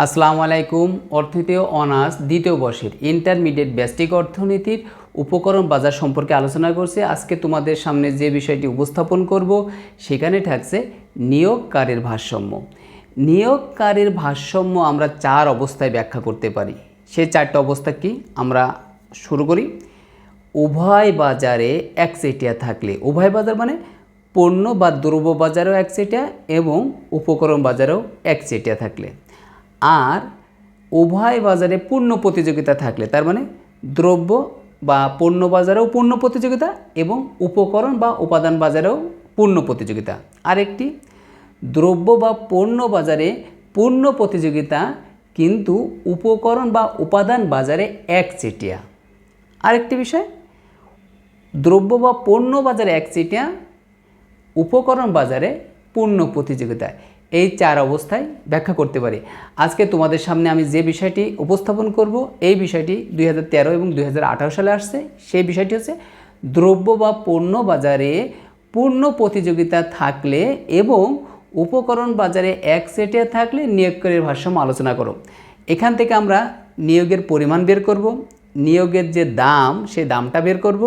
আসসালামু আলাইকুম। অর্থনীতি অনার্স দ্বিতীয় বর্ষের ইন্টারমিডিয়েট ব্যষ্টিক অর্থনীতির উপকরণ বাজার সম্পর্কে আলোচনা করছে। আজকে তোমাদের সামনে যে বিষয়টি উপস্থাপন করব, সেখানে থাকছে নিয়োগকারীর ভারসাম্য। নিয়োগকারীর ভারসাম্য আমরা চার অবস্থায় ব্যাখ্যা করতে পারি। সেই চারটা অবস্থা কি? আমরা শুরু করি। উভয় বাজারে একচেটিয়া থাকলে, উভয় বাজার মানে পণ্য বা দ্রব্য বাজারেও একচেটিয়া এবং উপকরণ বাজারেও একচেটিয়া থাকলে। আর উভয় বাজারে পূর্ণ প্রতিযোগিতা থাকলে, তার মানে দ্রব্য বা পণ্য বাজারেও পূর্ণ প্রতিযোগিতা এবং উপকরণ বা উপাদান বাজারেও পূর্ণ প্রতিযোগিতা। আরেকটি, দ্রব্য বা পণ্য বাজারে পূর্ণ প্রতিযোগিতা কিন্তু উপকরণ বা উপাদান বাজারে একচেটিয়া। আরেকটি বিষয়, দ্রব্য বা পণ্য বাজারে একচেটিয়া, উপকরণ বাজারে পূর্ণ প্রতিযোগিতা। এই চার অবস্থায় ব্যাখ্যা করতে পারি। আজকে তোমাদের সামনে আমি যে বিষয়টি উপস্থাপন করব, এই বিষয়টি দুই হাজার তেরো এবং দুই হাজার আঠারো সালে আসছে। সেই বিষয়টি হচ্ছে দ্রব্য বা পণ্য বাজারে পূর্ণ প্রতিযোগিতা থাকলে এবং উপকরণ বাজারে এক সেটে থাকলে নিয়োগকারীর ভারসাম্য আলোচনা করো। এখান থেকে আমরা নিয়োগের পরিমাণ বের করব, নিয়োগের যে দাম, সেই দামটা বের করব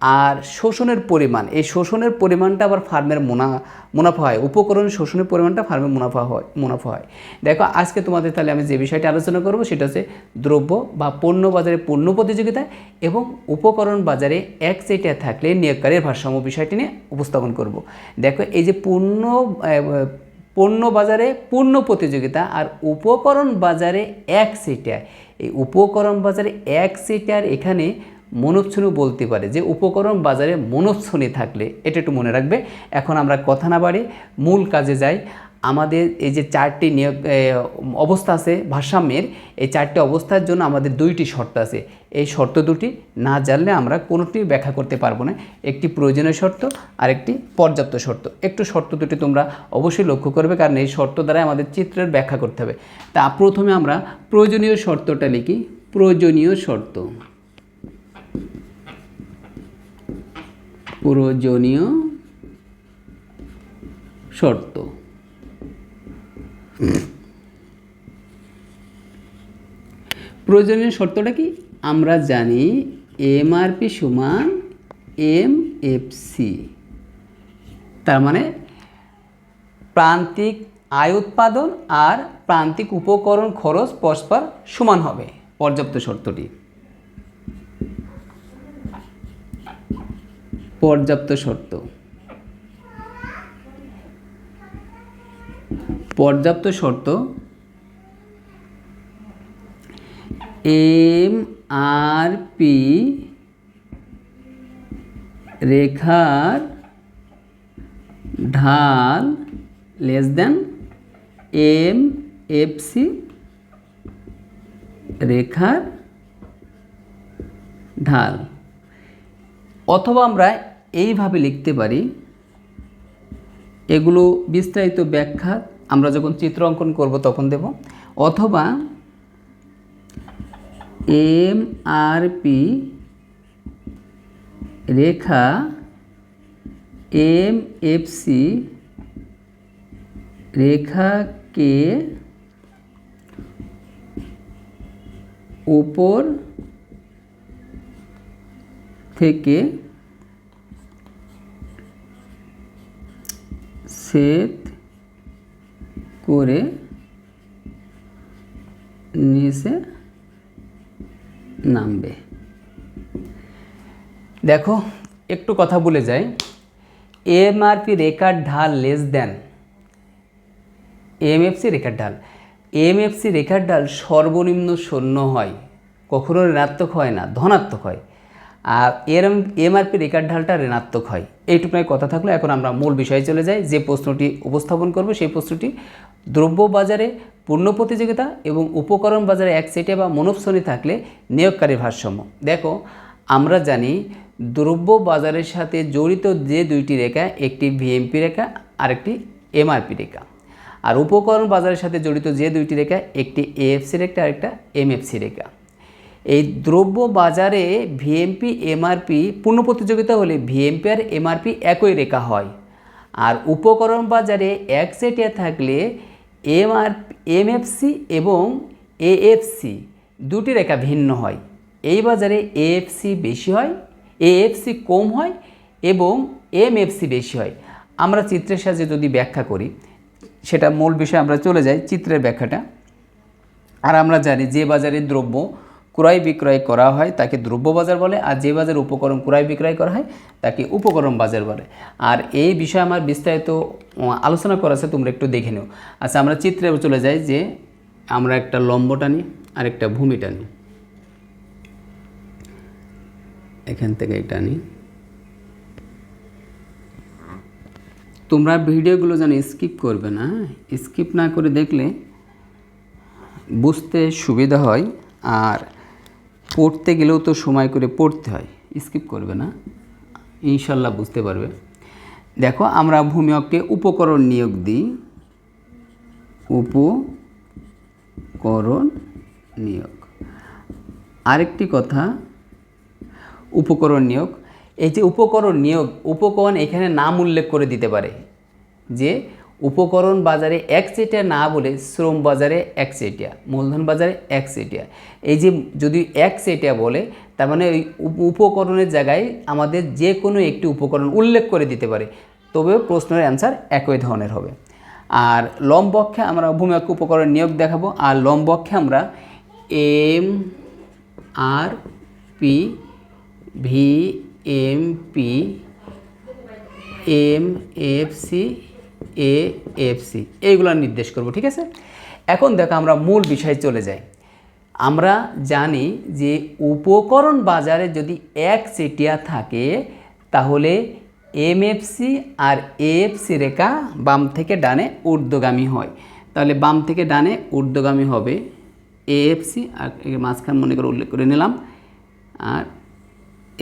আর শোষণের পরিমাণ, এই শোষণের পরিমাণটা আবার ফার্মের মুনা, মুনাফা হয়। উপকরণ শোষণের পরিমাণটা ফার্মের মুনাফা হয় মুনাফা হয়। দেখো, আজকে তোমাদের তাহলে আমি যে বিষয়টি আলোচনা করব, সেটা হচ্ছে দ্রব্য বা পণ্য বাজারে পণ্য প্রতিযোগিতা এবং উপকরণ বাজারে এক সেটে থাকলে নিয়োগকারীর ভারসাম্য বিষয়টি নিয়ে উপস্থাপন করব। দেখো, এই যে পণ্য পণ্য বাজারে পূর্ণ প্রতিযোগিতা আর উপকরণ বাজারে এক সিটার এই উপকরণ বাজারে এক সিটার এখানে মনোচ্ছনও বলতে পারে যে উপকরণ বাজারে মনোচ্ছনি থাকলে, এটা একটু মনে রাখবে। এখন আমরা কথা না বাড়ি মূল কাজে যাই। আমাদের এই যে চারটি নিয়োগ অবস্থা আছে, ভারসাম্যের, এই চারটি অবস্থার জন্য আমাদের দুইটি শর্ত আছে। এই শর্ত দুটি না জানলে আমরা কোনোটি ব্যাখ্যা করতে পারব না। একটি প্রয়োজনীয় শর্ত আর একটি পর্যাপ্ত শর্ত। একটু শর্ত দুটি তোমরা অবশ্যই লক্ষ্য করবে, কারণ এই শর্ত দ্বারা আমাদের চিত্রের ব্যাখ্যা করতে হবে। তা প্রথমে আমরা প্রয়োজনীয় শর্তটা লিখি। প্রয়োজনীয় শর্ত। প্রয়োজনীয় শর্ত। প্রয়োজনীয় শর্তটা কি? আমরা জানি এমআরপি সমান এম এফ সি তার মানে প্রান্তিক আয় উৎপাদন আর প্রান্তিক উপকরণ খরচ পরস্পর সমান হবে, পর্যাপ্ত শর্তটি। পর্যাপ্ত শর্ত। পর্যাপ্ত শর্ত। এম আর পি রেখার ঢাল less than M F C রেখার ঢাল। অথবা আমরা এইভাবে লিখতে পারি। এগুলো বিস্তারিত ব্যাখ্যা আমরা যখন চিত্র অঙ্কন করব তখন দেব। অথবা এম আর পি রেখা এম এফ সি রেখাকে উপর থেকে সেট করে নিচে নামবে। দেখো, একটু কথা বলে যাই। এমআরপি রেখার ঢাল লেস দেন এমএফসি রেখার ঢাল। এমএফসি রেখার ঢাল সর্বনিম্ন শূন্য হয়। কখনো ঋণাত্মক হয় না, ধনাত্মক হয়। আর এর এমআরপি রেখার ঢালটা ঋণাত্মক হয়। এইটুকুনাই কথা থাকল। এখন আমরা মূল বিষয়ে চলে যাই। যে প্রশ্নটি উপস্থাপন করব, সেই প্রশ্নটি, দ্রব্য বাজারে পূর্ণ প্রতিযোগিতা এবং উপকরণ বাজারে এক সেটে বা মনোপসনি থাকলে নিয়োগকারী ভারসাম্য। দেখো, আমরা জানি দ্রব্য বাজারের সাথে জড়িত যে দুইটি রেখা, একটি ভিএমপি রেখা, আরেকটি এমআরপি রেখা। আর উপকরণ বাজারের সাথে জড়িত যে দুইটি রেখা, একটি এএফসি রেখা, আরেকটা এমএফসি রেখা। এই দ্রব্য বাজারে ভিএমপি এমআরপি পূর্ণ প্রতিযোগিতা হলে ভিএমপি আর এমআরপি একই রেখা হয়। আর উপকরণ বাজারে এক সেটিয়া থাকলে এম আর এমএফসি এবং এএফসি দুটি রেখা ভিন্ন হয়। এই বাজারে এএফসি বেশি হয় এএফসি কম হয় এবং এমএফসি বেশি হয়। আমরা চিত্রের সাহায্যে যদি ব্যাখ্যা করি, সেটা মূল বিষয়ে আমরা চলে যাই চিত্রের ব্যাখ্যাটা। আর আমরা জানি যে বাজারে দ্রব্য ক্রয় বিক্রয় করা হয়, তাকে দ্রব্য বাজার বলে, আর যে বাজার উপকরণ ক্রয় বিক্রয় করা হয়, তাকে উপকরণ বাজার বলে। আর এই বিষয়ে আমার বিস্তারিত আলোচনা করা আছে, তোমরা একটু দেখে নিও। আচ্ছা আমরা চিত্রে চলে যাই যে আমরা একটা লম্ব টানি, আর একটা ভূমি টানি। এখান থেকে টানি। তোমরা ভিডিওগুলো যেন স্কিপ করবে না স্কিপ না করে দেখলে বুঝতে সুবিধা হয়, আর পড়তে গেলেও তো সময় করে পড়তে হয়। স্কিপ করবে না। ইনশাল্লাহ বুঝতে পারবে। দেখো, আমরা ভূমিয়ককে উপকরণ নিয়োগ দিই। উপকরণ নিয়োগ। আরেকটি কথা, উপকরণ নিয়োগ। এই যে উপকরণ নিয়োগ, উপকরণ এখানে নাম উল্লেখ করে দিতে পারে যে উপকরণ বাজারে এক চেটিয়া না বলে শ্রম বাজারে এক চেটিয়া মূলধন বাজারে এক চেটিয়া এই যে যদি এক চেটিয়া বলে, তার মানে ওই উপ- উপকরণের জায়গায় আমাদের যে কোনো একটি উপকরণ উল্লেখ করে দিতে পারে। তবেও প্রশ্নের অ্যান্সার একই ধরনের হবে। আর লম্বক্ষে আমরা ভূমিক উপকরণ নিয়োগ দেখাবো। আর লম্বক্ষে আমরা M R P V M P M F C A F C এইগুলো নির্দেশ করব, ঠিক আছে? এখন দেখো আমরা মূল বিষয়ে চলে যাই। আমরা জানি যে উপকরণ বাজারে যদি এক চেটিয়া থাকে, তাহলে এমএফসি আর এএফসি রেখা বাম থেকে ডানে ঊর্ধ্বগামী হয়। তাহলে বাম থেকে ডানে ঊর্ধ্বগামী হবে এএফসি আর মাঝখান মনে করে উল্লেখ করে নিলাম। আর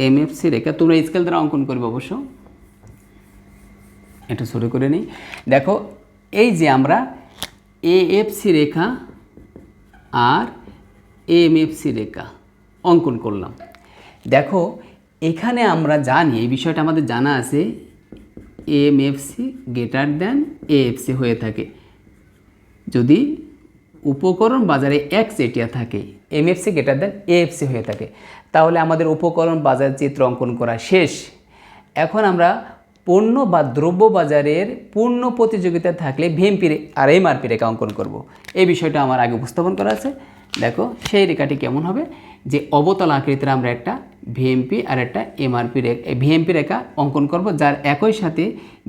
এমএফসি রেখা তোমরা স্কেল দ্বারা অঙ্কন করবে অবশ্য। এটা শুরু করে নিই। দেখো, এই যে আমরা এএফসি রেখা আর এমএফসি রেখা অঙ্কন করলাম। দেখো, এখানে আমরা জানি, এই বিষয়টা আমাদের জানা আছে M MFC greater than AFC হয়ে থাকে। যদি উপকরণ বাজারে এক চেটিয়া থাকে এমএফসি গ্রেটার দেন এএফসি হয়ে থাকে, তাহলে আমাদের উপকরণ বাজার চিত্র অঙ্কন করা শেষ। এখন আমরা পণ্য বা দ্রব্য বাজারের পূর্ণ প্রতিযোগিতা থাকলে ভিএমপি আর এমআরপি রেখা অঙ্কন করব। এই বিষয়টা আমার আগে উপস্থাপন করা আছে। দেখো, সেই রেখাটি কেমন হবে? যে অবতল আকৃতির আমরা একটা ভিএমপি আর একটা এমআরপি ভিএমপি রেখা অঙ্কন করব, যার একই সাথে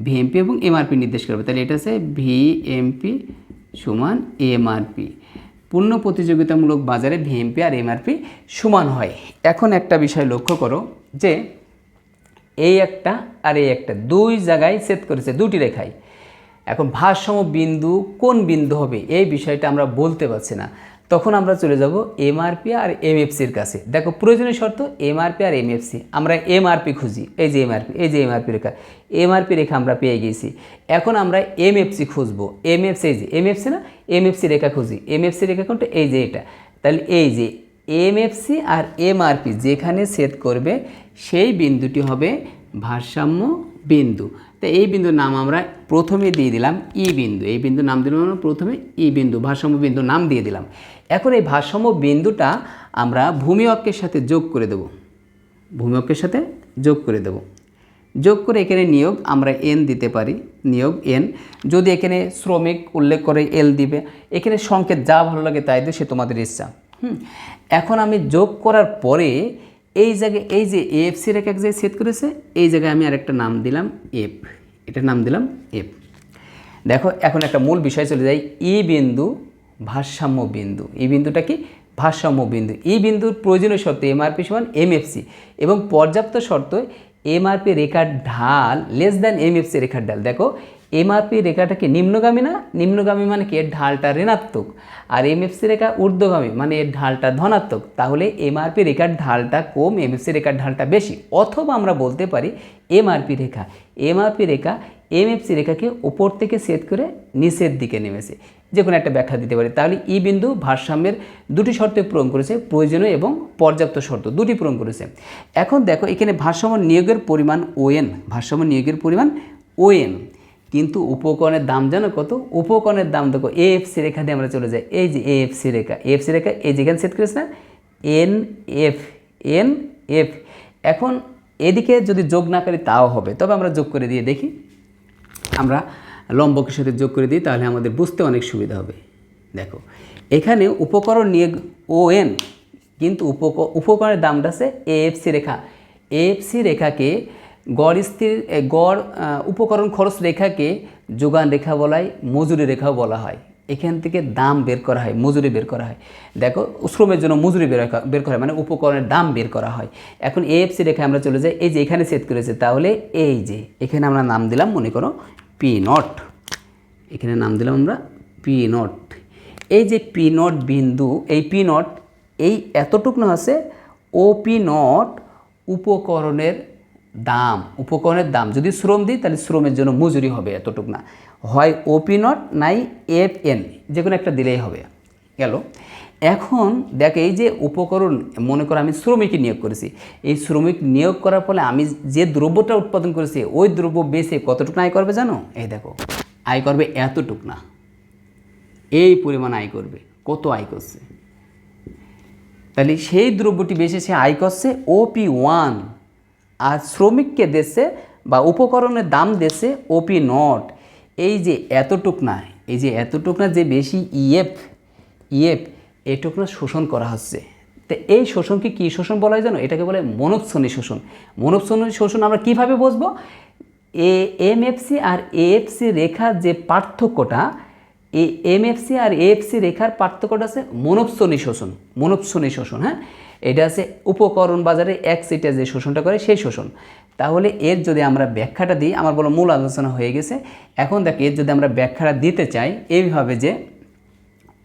ভিএমপি এবং এমআরপি নির্দেশ করবে। তাহলে এটা হচ্ছে ভিএমপি সমান এমআরপি। পূর্ণ প্রতিযোগিতামূলক বাজারে ভিএমপি আর এমআরপি সমান হয়। এখন একটা বিষয় লক্ষ্য করো যে এই একটা আর এই একটা, দুই জায়গায় সেট করেছে, দুটি রেখায় এখন ভারসাম্য বিন্দু কোন বিন্দু হবে এই বিষয়টা আমরা বলতে পারছি না। তখন আমরা চলে যাব এমআরপি আর এমএফসির কাছে। দেখো, প্রয়োজনীয় শর্ত এমআরপি আর এমএফসি আমরা এমআরপি খুঁজি, এই যে এমআরপি এই যে এমআরপি রেখা। এমআরপি রেখা আমরা পেয়ে গেছি। এখন আমরা এমএফসি খুঁজবো। এমএফসি এই যে এমএফসি না? এমএফসি রেখা খুঁজি। এমএফসি রেখা কোনটা? এই যে এটা। তাহলে এই যে এমএফসি আর এমআরপি যেখানে সেট করবে সেই বিন্দুটি হবে ভারসাম্য বিন্দু। তো এই বিন্দুর নাম আমরা প্রথমে দিয়ে দিলাম ই বিন্দু। এই বিন্দুর নাম দিলাম আমরা প্রথমে ই বিন্দু, ভারসাম্য বিন্দু নাম দিয়ে দিলাম। এখন এই ভারসাম্য বিন্দুটা আমরা ভূমি অক্ষের সাথে যোগ করে দেব। ভূমি অক্ষের সাথে যোগ করে দেব। যোগ করে এখানে নিয়োগ আমরা এন দিতে পারি, নিয়োগ এন যদি এখানে শ্রমিক উল্লেখ করে এল দিবে, এখানে সংকেত যা ভালো লাগে তাই দেবে, সে তোমাদের ইচ্ছা। হুম। এখন আমি যোগ করার পরে এই জায়গায়, এই যে এফসি রেখা এক জায়গায় সেট করেছে, এই জায়গায় আমি আরেকটা নাম দিলাম এফ এটার নাম দিলাম এফ দেখো, এখন একটা মূল বিষয় চলে যাই। ই বিন্দু, ভারসাম্য বিন্দু। এই বিন্দুটা কি? ভারসাম্য বিন্দু। এই বিন্দুর প্রয়োজনীয় শর্ত এমআরপি সমান এমএফসি এবং পর্যাপ্ত শর্ত এমআরপি রেখার ঢাল লেস দ্যান এমএফসি রেখার ঢাল। দেখো এমআরপি রেখাটা কি নিম্নগামী না? নিম্নগামী মানে কি? এর ঢালটা ঋণাত্মক। আর এমএফসি রেখা ঊর্ধ্বগামী মানে এর ঢালটা ধনাত্মক। তাহলে এমআরপি রেখার ঢালটা কম এমএফসি রেখার ঢালটা বেশি। অথবা আমরা বলতে পারি এমআরপি রেখা। এমআরপি রেখা এমএফসি রেখাকে উপর থেকে সেট করে নিচের দিকে নেমেছে। যে কোনো একটা ব্যাখ্যা দিতে পারি। তাহলে ই বিন্দু ভারসাম্যের দুটি শর্তে পূরণ করেছে, প্রয়োজনীয় এবং পর্যাপ্ত শর্ত। দুটি পূরণ করেছে। এখন দেখো, এখানে ভারসাম্য নিয়োগের পরিমাণ ওএন ভারসাম্য নিয়োগের পরিমাণ ওএন কিন্তু উপকরণের দাম জানো কত? উপকরণের দাম দেখো এএফসি রেখা দিয়ে আমরা চলে যাই। এই যে এএফসি রেখা এএফসি রেখা, এই যেখানে সেট করেছে না? এন এফ এন এফ এখন এদিকে যদি যোগ না করি, তাও হবে। তবে আমরা যোগ করে দিয়ে দেখি। আমরা লম্বকের সাথে যোগ করে দিই, তাহলে আমাদের বুঝতে অনেক সুবিধা হবে। দেখো, এখানে উপকরণ নিয়ে ও এন কিন্তু উপক, উপকরণের দামটা আছে এএফসি রেখা। এএফসি রেখাকে গড় স্থির গড় উপকরণ খরচ রেখাকে যোগান রেখা বলা হয় মজুরি রেখাও বলা হয়। এখান থেকে দাম বের করা হয়, মজুরি বের করা হয়। দেখো, শ্রমের জন্য মজুরি বের বের করা হয় মানে উপকরণের দাম বের করা হয়। এখন এএফসি রেখায় আমরা চলে যাই। এই যে এখানে সেট করেছে, তাহলে এই যে, এখানে আমরা নাম দিলাম, মনে করো পি নট এখানে নাম দিলাম আমরা পি নট এই যে পি নট বিন্দু, এই পি নট এই এতটুকু না আছে ও পি নট উপকরণের দাম, উপকরণের দাম, যদি শ্রম দিই, তাহলে শ্রমের জন্য মজুরি হবে এতটুক না। হয় ওপি নট নাই এফ এন যে কোনো একটা দিলেই হবে। গেল। এখন দেখ এই যে উপকরণ, মনে করো আমি শ্রমিকই নিয়োগ করেছি। এই শ্রমিক নিয়োগ করার ফলে আমি যে দ্রব্যটা উৎপাদন করেছি, ওই দ্রব্য বেচে কতটুকু আয় করবে জানো? এই দেখো, আয় করবে এতটুক না। এই পরিমাণ আয় করবে, কত আয় করছে? তাহলে সেই দ্রব্যটি বেশি সে আয় করছে ওপি ওয়ান আর শ্রমিককে দেশে বা উপকরণের দাম দেশে ওপি নট এই যে এতটুক না, এই যে এতটুক না যে বেশি ইএফ ইএফ এটুক না শোষণ করা হচ্ছে। তো এই শোষণকে কী শোষণ বলা হয় জানো? এটাকে বলে মনোৎসনী শোষণ। মনোৎসনী শোষণ আমরা কীভাবে বুঝব? এ এমএফসি আর এএফসি রেখার যে পার্থক্যটা এই এমএফসি আর এএফসি রেখার পার্থক্যটা আছে মনোপসনী শোষণ মনোপসনী শোষণ হ্যাঁ? এটা আছে উপকরণ বাজারে এক সিটে যে শোষণটা করে সেই শোষণ। তাহলে এর যদি আমরা ব্যাখ্যাটা দিই, আমার বলো মূল আলোচনা হয়ে গেছে। এখন দেখ, এর যদি আমরা ব্যাখ্যাটা দিতে চাই, এইভাবে যে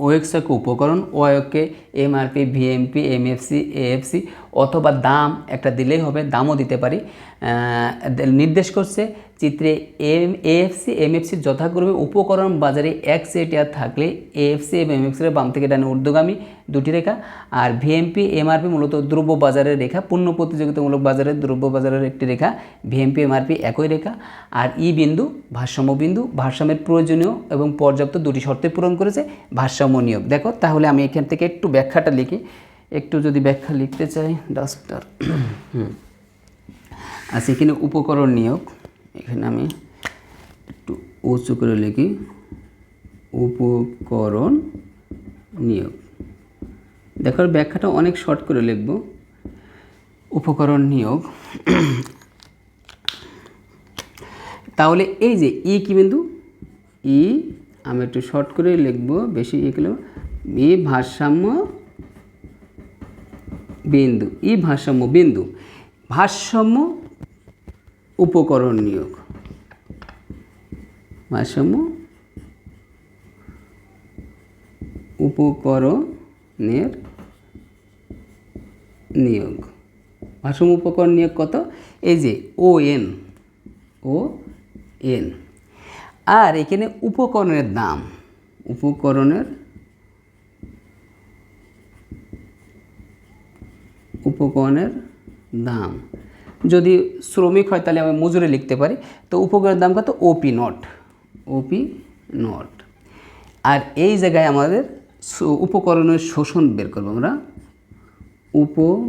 ওএক্সকে উপকরণ ওয়কে এমআরপি ভিএমপি এমএফসি এএফসি অথবা দাম একটা দিলেই হবে, দামও দিতে পারি। নির্দেশ করছে চিত্রে এম এএফসি, এমএফসি যথাক্রমে উপকরণ বাজারে এক সেটিয়ার থাকলে এএফসি এবং এমএফসির বাম থেকে ডানে ঊর্ধ্বগামী দুটি রেখা আর ভিএমপি, এমআরপি মূলত দ্রব্য বাজারের রেখা, পূর্ণ প্রতিযোগিতামূলক বাজারের দ্রব্য বাজারের একটি রেখা, ভিএমপি, এমআরপি একই রেখা আর ই বিন্দু, ভারসাম্য বিন্দু, ভারসাম্যের প্রয়োজনীয় এবং পর্যাপ্ত দুটি শর্তে পূরণ করেছে ভারসাম্য নিয়োগ। দেখো, তাহলে আমি এখান থেকে একটু ব্যাখ্যাটা লিখি। একটু যদি ব্যাখ্যা লিখতে চাই, ডাস্টার, হুম এখানে উপকরণ নিয়োগ। এখানে আমি একটু উঁচু করে লিখি, উপকরণ নিয়োগ। দেখার ব্যাখ্যাটা অনেক শর্ট করে লিখব। উপকরণ নিয়োগ। তাহলে এই যে ই কি বিন্দু? ই, আমি একটু শর্ট করে লিখব, বেশি এগুলো ই ভারসাম্য বিন্দু, ই ভারসাম্য বিন্দু। ভারসাম্য উপকরণ নিয়োগ। ভারসাম্য উপকরণের নিয়োগ। ভারসাম্য উপকরণ নিয়োগ কত? এই যে ও এন ও এন আর এখানে উপকরণের দাম, উপকরণের উপকরণের দাম। যদি শ্রমিক হয় তাহলে আমি মজুরি লিখতে পারি। তো উপকরণের দাম কত? ওপি নট ওপি নট আর এই জায়গায় আমাদের উপকরণের শোষণ বের করব আমরা। উপকরণের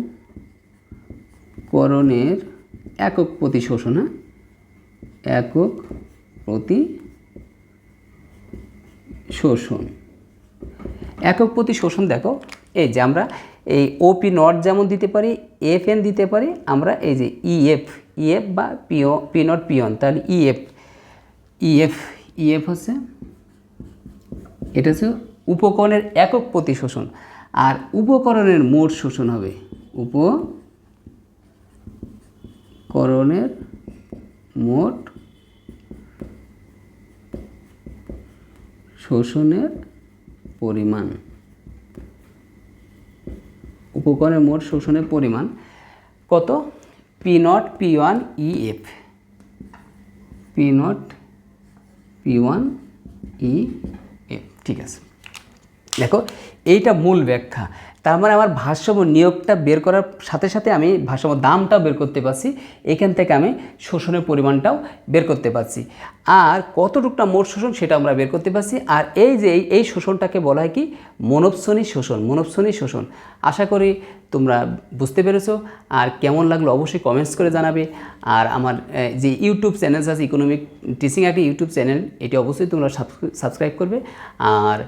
একক প্রতি শোষণ হ্যাঁ? একক প্রতি শোষণ। একক প্রতি শোষণ দেখো, এই যে আমরা এই ওপি নট যেমন দিতে পারি এফ এন দিতে পারি, আমরা এই যে ইএফ ইএফ বা পিও পি নট পিওন তাহলে ইএফ ইএফ ইএফ হচ্ছে, এটা হচ্ছে উপকরণের একক প্রতি শোষণ আর উপকরণের মোট শোষণ হবে উপকরণের মোট শোষণের পরিমাণ। উপকরণের মোট শোষণের পরিমাণ কত? P not P one E F P not P one E F ঠিক আছে। দেখো, এইটা মূল ব্যাখ্যা। তার মানে আমার ভারসাম্য নিয়োগটা বের করার সাথে সাথে আমি ভারসাম্য দামটাও বের করতে পারছি, এখান থেকে আমি শোষণের পরিমাণটাও বের করতে পারছি। আর কতটুকটা মোট শোষণ সেটা আমরা বের করতে পারছি। আর এই যে এই- শোষণটাকে বলা হয় কি? মনপসনী শোষণ মনপসনী শোষণ। আশা করি তোমরা বুঝতে পেরেছ। আর কেমন লাগল অবশ্যই কমেন্টস করে জানাবে। আর আমার যে ইউটিউব চ্যানেল আছে ইকোনমিক টিচিং একটা ইউটিউব চ্যানেল, এটি অবশ্যই তোমরা সাবস্ক্রাইব করবে। আর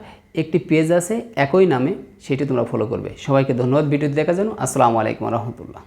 একটি পেজ আছে, একই নামে সেটি তোমরা ফলো করবে। সবাইকে ধন্যবাদ, ভিডিওটি দেখার জন্য। আসসালামু আলাইকুম রহমতুল্লাহ।